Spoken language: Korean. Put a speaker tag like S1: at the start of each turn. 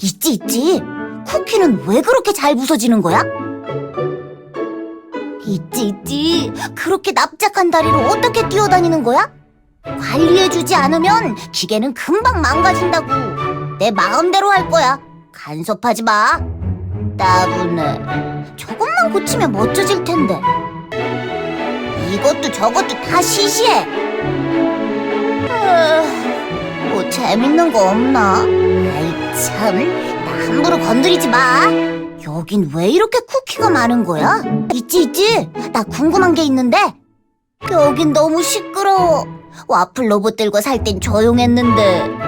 S1: 있지, 있지. 쿠키는 왜 그렇게 잘 부서지는 거야? 있지, 있지. 그렇게 납작한 다리로 어떻게 뛰어다니는 거야? 관리해주지 않으면 기계는 금방 망가진다고. 내 마음대로 할 거야. 간섭하지 마. 따분해. 조금만 고치면 멋져질 텐데. 이것도 저것도 다 시시해. 아, 뭐 재밌는 거 없나? 아이 참, 나 함부로 건드리지 마. 여긴 왜 이렇게 쿠키가 많은 거야? 있지 있지. 나 궁금한 게 있는데. 여긴 너무 시끄러워. 와플 로봇들과 살 땐 조용했는데.